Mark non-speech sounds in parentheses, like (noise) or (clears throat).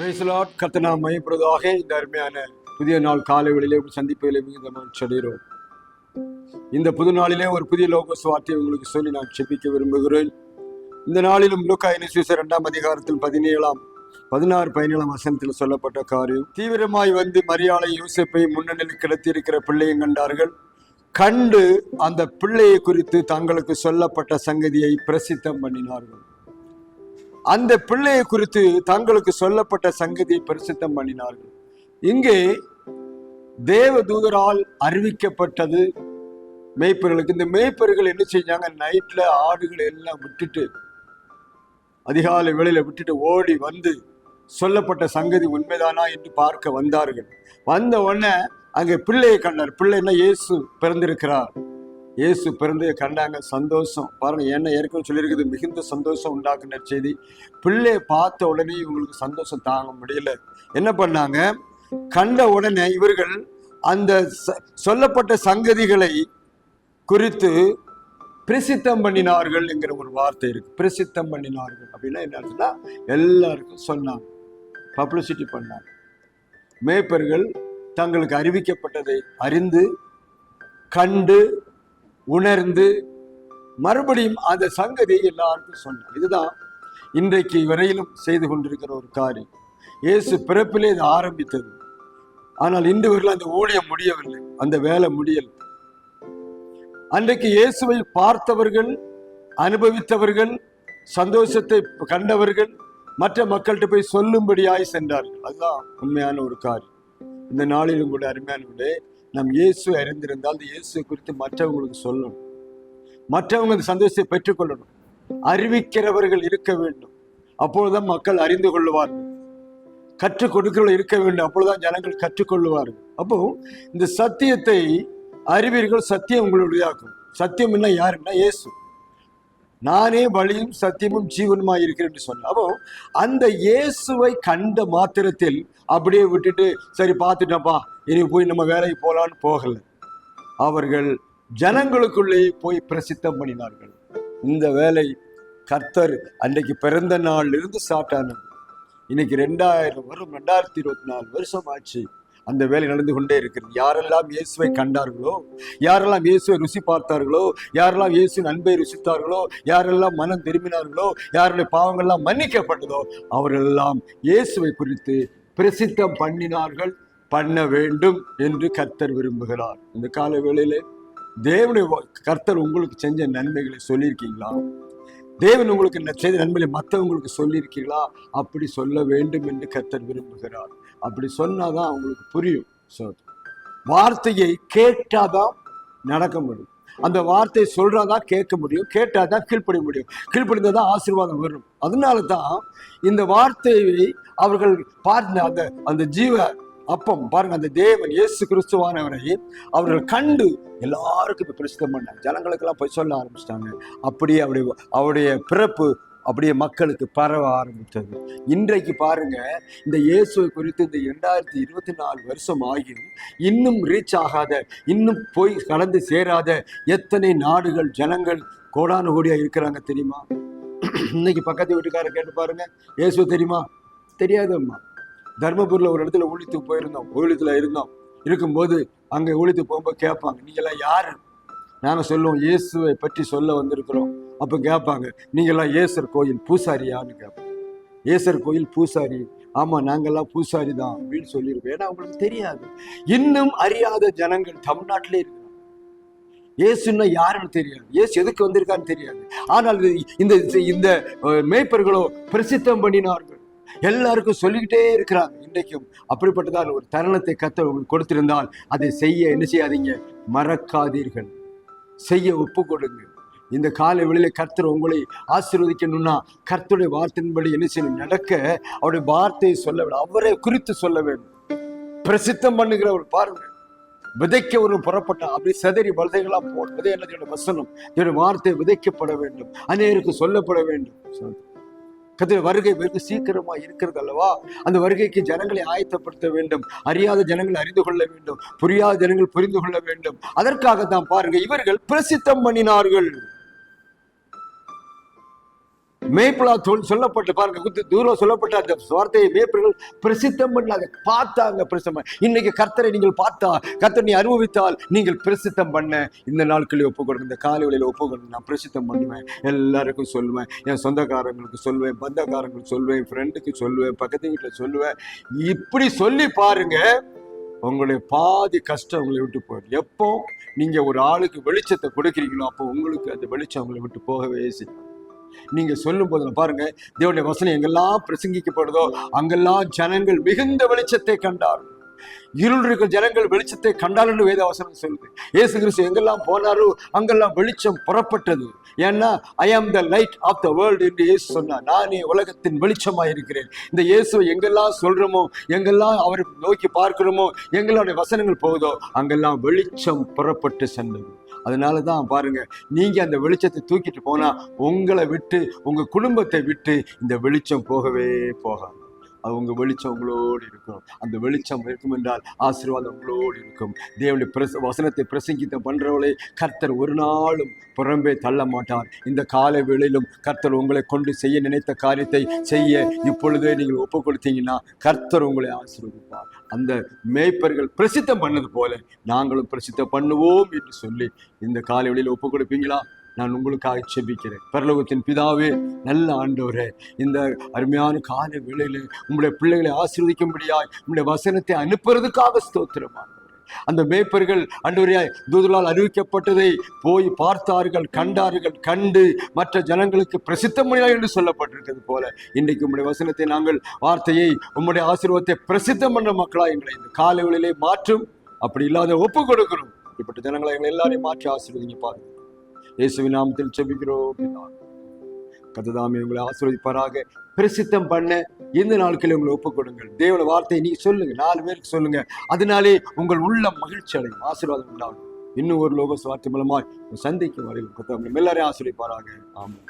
பிரைஸ்லாட் கத்தனா மையப்படுவதாக இந்த அருமையான புதிய நாள் காலை வேளையிலே உங்கள் மிகுந்த மகிழ்ச்சி அடைகிறோம். இந்த புது நாளிலே ஒரு புதிய லோகஸ் வார்த்தையை உங்களுக்கு சொல்லி நான் செபிக்க விரும்புகிறேன். இந்த நாளிலும் லூக்கா இனிசூச இரண்டாம் அதிகாரத்தில் பதினேழாம் பதினாறு பதினேழாம் வசனத்தில் சொல்லப்பட்ட காரியம். தீவிரமாய் வந்து மரியாதை யூசப்பை முன்னணியில் கிடத்தியிருக்கிற பிள்ளையை கண்டார்கள். கண்டு அந்த பிள்ளையை குறித்து தங்களுக்கு சொல்லப்பட்ட சங்கதியை பிரசித்தம் பண்ணினார்கள். அந்த பிள்ளையை குறித்து தங்களுக்கு சொல்லப்பட்ட சங்கதியை பிரசித்தம் பண்ணினார்கள். இங்கே தேவ தூதரால் அறிவிக்கப்பட்டது மேய்ப்பர்களுக்கு. இந்த மேய்ப்பர்கள் என்ன செஞ்சாங்க? நைட்ல ஆடுகளை எல்லாம் விட்டுட்டு அதிகாலை வேளையில விட்டுட்டு ஓடி வந்து சொல்லப்பட்ட சங்கதி உண்மைதானா என்று பார்க்க வந்தார்கள். வந்த உடனே அங்கே பிள்ளையை கண்டார். பிள்ளைன்னா இயேசு பிறந்திருக்கிறார். இயேசு பிறந்ததை கண்டாங்க. சந்தோஷம். பாருங்க என்ன ஏற்கனவே சொல்லியிருக்குது. மிகுந்த சந்தோஷம் உண்டாக்குன செய்தி. பிள்ளையை பார்த்த உடனே இவங்களுக்கு சந்தோஷம் தாங்க முடியல. என்ன பண்ணாங்க? கண்ட உடனே இவர்கள் அந்த ச- சொல்லப்பட்ட சங்கதிகளை குறித்து பிரசித்தம் பண்ணினார்கள் என்கிற ஒரு வார்த்தை இருக்கு. பிரசித்தம் பண்ணினார்கள். அப்படின்னா என்ன எல்லாருக்கும் சொன்னாங்க. பப்ளிசிட்டி பண்ணாங்க. மேய்ப்பர்கள் தங்களுக்கு அறிவிக்கப்பட்டதை அறிந்து கண்டு உணர்ந்து மறுபடியும் அந்த சங்கதியை எல்லாருக்கும் சொன்னார் இதுதான் இன்றைக்கு வரையிலும் செய்து கொண்டிருக்கிற ஒரு காரியம். இயேசு பிறப்பிலே இது ஆரம்பித்தது. ஆனால் இன்று வரையிலும் அந்த ஊழியம் முடியவில்லை. அந்த வேலை முடியல. அன்றைக்கு இயேசுவை பார்த்தவர்கள் அனுபவித்தவர்கள் சந்தோஷத்தை கண்டவர்கள் மற்ற மக்கள்கிட்ட போய் சொல்லும்படியாய் சென்றார்கள். அதுதான் உண்மையான ஒரு காரியம். இந்த நாளிலும் கூட அருமையானவர்களே நம் இயேசு அறிந்திருந்தால் அந்த இயேசு குறித்து மற்றவங்களுக்கு சொல்லணும். மற்றவங்க சந்தோஷத்தை பெற்றுக்கொள்ளணும். அறிவிக்கிறவர்கள் இருக்க வேண்டும். அப்பொழுதுதான் மக்கள் அறிந்து கொள்ளுவார்கள். கற்றுக் கொடுக்கிறவர்கள் இருக்க வேண்டும். அப்பொழுதுதான் ஜனங்கள் கற்றுக்கொள்ளுவார்கள் அப்போ இந்த சத்தியத்தை அறிவீர்கள் சத்தியம் உங்களுடையாக்கும் சத்தியம் என்ன யாருன்னா இயேசு. நானே வழியும் சத்தியமும் ஜீவனுமாய் இருக்கிறேன் என்று சொன்ன அப்போ அந்த இயேசுவை கண்ட மாத்திரத்தில் அப்படியே விட்டுட்டு சரி பார்த்துட்டப்பா இனி போய் நம்ம வேலைக்கு போகலான்னு போகல. அவர்கள் ஜனங்களுக்குள்ளே போய் பிரசித்தம் பண்ணினார்கள். இந்த வேலை கர்த்தர் அன்றைக்கு பிறந்த நாள் இருந்து ஸ்டார்ட் ஆனது. இன்னைக்கு ரெண்டாயிரம் வரும் ரெண்டாயிரத்தி இருபத்தி நாலு வருஷம் ஆச்சு அந்த வேலை நடந்து கொண்டே இருக்கிறது. யாரெல்லாம் இயேசுவை கண்டார்களோ யாரெல்லாம் இயேசுவை ருசி பார்த்தார்களோ யாரெல்லாம் இயேசுவின் அன்பை ருசித்தார்களோ யாரெல்லாம் மனம் திரும்பினார்களோ யாருடைய பாவங்கள்லாம் மன்னிக்கப்பட்டதோ அவர்களெல்லாம் இயேசுவை குறித்து பிரசித்தம் பண்ணினார்கள். பண்ண வேண்டும் என்று கர்த்தர் விரும்புகிறார். இந்த கால வேளையிலே தேவனுடைய கர்த்தர் உங்களுக்கு செஞ்ச நன்மைகளை சொல்லியிருக்கீங்களா? தேவன் உங்களுக்கு செய்த நன்மைகளை மற்றவங்களுக்கு சொல்லியிருக்கீங்களா? அப்படி சொல்ல வேண்டும் என்று கர்த்தர் விரும்புகிறார். அப்படி சொன்னாதான் அவங்களுக்கு புரியும். So, வார்த்தையை கேட்டாதான் நடக்க முடியும். அந்த வார்த்தையை சொல்றாதான் கேட்க முடியும். கேட்டாதான் கீழ்ப்படிய முடியும். கீழ்ப்படிந்தாதான் ஆசீர்வாதம் வரும். அதனால தான் இந்த வார்த்தையை அவர்கள் பார்த்த அந்த அந்த ஜீவ அப்பம். பாருங்க அந்த தேவன் இயேசு கிறிஸ்துவானவரை அவர்கள் கண்டு எல்லாருக்கும் இப்போ பிரசித்தம் பண்ணாங்க. ஜனங்களுக்கெல்லாம் போய் சொல்ல ஆரம்பிச்சிட்டாங்க. அப்படியே அவருடைய அவருடைய பிறப்பு அப்படியே மக்களுக்கு பரவ ஆரம்பித்தது. இன்றைக்கு பாருங்க இந்த இயேசுவை குறித்து இந்த இரண்டாயிரத்தி இருபத்தி நாலு வருஷம் ஆகியும் இன்னும் ரீச் ஆகாத இன்னும் போய் கலந்து சேராத எத்தனை நாடுகள் ஜனங்கள் கோடானு கோடியா இருக்கிறாங்க தெரியுமா? (clears throat) இன்னைக்கு பக்கத்து வீட்டுக்காரர் கேட்டு பாருங்க. இயேசு தெரியுமா? தெரியாதம்மா. தர்மபுரியில் ஒரு இடத்துல ஊழித்து போயிருந்தோம். ஊழியத்தில் இருந்தோம். இருக்கும்போது அங்கே ஊழித்து போகும்போது கேட்பாங்க நீங்களாம் யார்? நாங்கள் சொல்லுவோம் இயேசுவை பற்றி சொல்ல வந்திருக்கிறோம். அப்போ கேட்பாங்க நீங்களாம் ஏசர் கோயில் பூசாரியான்னு கேட்பாங்க. ஏசர் கோயில் பூசாரி. ஆமாம் நாங்கெல்லாம் பூசாரி தான் அப்படின்னு சொல்லியிருக்கோம். ஏன்னா அவங்களுக்கு தெரியாது. இன்னும் அறியாத ஜனங்கள் தமிழ்நாட்டிலே இருக்கு இயேசுன்னா யாருன்னு தெரியாது. இயேசு எதுக்கு வந்திருக்கான்னு தெரியாது. ஆனால் இந்த இந்த மேய்ப்பர்களோ பிரசித்தம் பண்ணினார் எல்லாருக்கும் சொல்லிக்கிட்டே இருக்கிறாங்க இன்றைக்கும். அப்படிப்பட்டதால் ஒரு தருணத்தை கத்த உங்களுக்கு கொடுத்திருந்தால் அதை செய்ய என்ன செய்யாதீங்க? மறக்காதீர்கள். செய்ய ஒப்பு கொடுங்க. இந்த காலை வெளியில கர்த்தர் உங்களை ஆசீர்வதிக்கணும்னா கர்த்தருடைய வார்த்தையின்படி என்ன செய்யணும்? நடக்க அவருடைய வார்த்தையை சொல்ல வேண்டும். அவரை குறித்து சொல்ல வேண்டும். பிரசித்தம் பண்ணுகிறவர் பாருங்க. விதைக்க ஒரு புறப்பட்ட அப்படி செதறி வலதைகளாக போடுவதே என்ன வசனம். என்னுடைய வார்த்தை விதைக்கப்பட வேண்டும். அநேருக்கு சொல்லப்பட வேண்டும். கத்திர வருகை வெகு சீக்கிரமா இருக்கிறது அல்லவா அந்த வருகைக்கு ஜனங்களை ஆயத்தப்படுத்த வேண்டும். அறியாத ஜனங்கள் அறிந்து கொள்ள வேண்டும். புரியாத ஜனங்கள் புரிந்து கொள்ள வேண்டும். அதற்காக தான் பாருங்க இவர்கள் பிரசித்தம் பண்ணினார்கள். மேய்ப்பலா தோல் சொல்லப்பட்டு பாருங்க குத்து தூரம் சொல்லப்பட்ட அந்த வார்த்தையை மேய்ப்பர்கள் பிரசித்தம் பண்ணாங்க. பார்த்தாங்க பிரசித்தம். இன்னைக்கு கர்த்தரை நீங்கள் பார்த்தா கர்த்தர் நீ அனுபவித்தால் நீங்கள் பிரசித்தம் பண்ண. இந்த நாட்களில் ஒப்பு கொடுங்க. இந்த காலை வேளையில ஒப்பு கொடுங்க. நான் பிரசித்தம் பண்ணுவேன். எல்லாருக்கும் சொல்லுவேன். என் சொந்தக்காரங்களுக்கு சொல்லுவேன். பந்தக்காரங்களுக்கு சொல்லுவேன். ஃப்ரெண்டுக்கு சொல்லுவேன். பக்கத்து வீட்டில் சொல்லுவேன். இப்படி சொல்லி பாருங்க உங்களுடைய பாதி கஷ்டம் உங்களை விட்டு போயிடும். எப்போ நீங்க ஒரு ஆளுக்கு வெளிச்சத்தை கொடுக்குறீங்களோ அப்போ உங்களுக்கு அந்த வெளிச்சம் உங்களை விட்டு போகவே செய்யும். நீங்க சொல்லும் போது பாருங்க தேவனுடைய வசனம் எங்கெல்லாம் பிரசங்கிக்கப்படுதோ அங்கெல்லாம் ஜனங்கள் மிகுந்த வெளிச்சத்தை கண்டார். இருள் இருக்கிற ஜனங்கள் வெளிச்சத்தை கண்டாலும் வேத வசனம் சொல்லுது. ஏசு கிறிஸ்து எங்கெல்லாம் போனாரோ அங்கெல்லாம் வெளிச்சம் புறப்பட்டது. ஏன்னா I am the light of the world என்று இயேசு சொன்னார். நானே உலகத்தின் வெளிச்சமாக இருக்கிறேன். இந்த இயேசுவை எங்கெல்லாம் சொல்றோமோ எங்கெல்லாம் அவரை நோக்கி பார்க்கிறோமோ எங்களுடைய வசனங்கள் போகுதோ அங்கெல்லாம் வெளிச்சம் புறப்பட்டு சென்றது. அதனால தான் பாருங்கள் நீங்கள் அந்த வெளிச்சத்தை தூக்கிட்டு போனால் உங்களை விட்டு உங்கள் குடும்பத்தை விட்டு இந்த வெளிச்சம் போகவே போகாது. அது வெளிச்சம் உங்களோடு இருக்கும். அந்த வெளிச்சம் இருக்கும் என்றால் ஆசீர்வாதம் உங்களோடு இருக்கும். தேவனுடைய பிரச வசனத்தை பிரசங்கித்த பண்ணுறவளை கர்த்தர் ஒரு நாளும் புறம்பே தள்ள மாட்டார். இந்த கால வேளையிலும் கர்த்தர் உங்களை கொண்டு செய்ய நினைத்த காரியத்தை செய்ய இப்பொழுதே நீங்கள் ஒப்பு கொடுத்தீங்கன்னா கர்த்தர் உங்களை ஆசீர்வதிப்பார். அந்த மேய்ப்பர்கள் பிரசித்தம் பண்ணது போல நாங்களும் பிரசித்தம் பண்ணுவோம் என்று சொல்லி இந்த காலை வெளியில் ஒப்பு கொடுப்பீங்களா நான் உங்களுக்காக செபிக்கிறேன். பரலோகத்தின் பிதாவே நல்ல ஆண்டவரே இந்த அருமையான கால வேளையில உங்களுடைய பிள்ளைகளை ஆசீர்வதிக்கும்படியாய் உங்களுடைய வசனத்தை அனுப்புறதுக்காக ஸ்தோத்திரம் அந்த மேய்ப்பர்கள் அன்றுவரையாய் தூதலால் அறிவிக்கப்பட்டதை போய் பார்த்தார்கள் கண்டார்கள் கண்டு மற்ற ஜனங்களுக்கு பிரசித்தமடியா என்று சொல்லப்பட்டிருக்கிறது போல இன்றைக்கு உங்களுடைய வசனத்தை நாங்கள் வார்த்தையை உம்முடைய ஆசீர்வாதத்தை பிரசித்தம் பண்ண மக்களாக எங்களை இந்த காலைகளிலே மாற்றும். அப்படி இல்லாத ஒப்பு கொடுக்கிறோம். இப்படிப்பட்ட ஜனங்களை எங்களை எல்லாரையும் மாற்றி ஆசீர்வதிங்க பாருங்க. இயேசுவின் நாமத்தில் செபிக்கிறோம் கததாமி உங்களை ஆசீர்வதிப்பாராக. பிரசித்தம் பண்ண இந்த நாட்களில் உங்களை ஒப்புக் கொடுங்கள் தேவன வார்த்தையை நீ சொல்லுங்க நாலு பேருக்கு சொல்லுங்க. அதனாலே உங்கள் உள்ள மகிழ்ச்சி அடையும் ஆசீர்வாதம் உண்டாகும். இன்னும் ஒரு லோக சுவார்த்தை மூலமாய் சந்திக்கும் வரைக்கும் கர்த்தர் எல்லாரையும் ஆசிரியப்பாராக ஆமாம்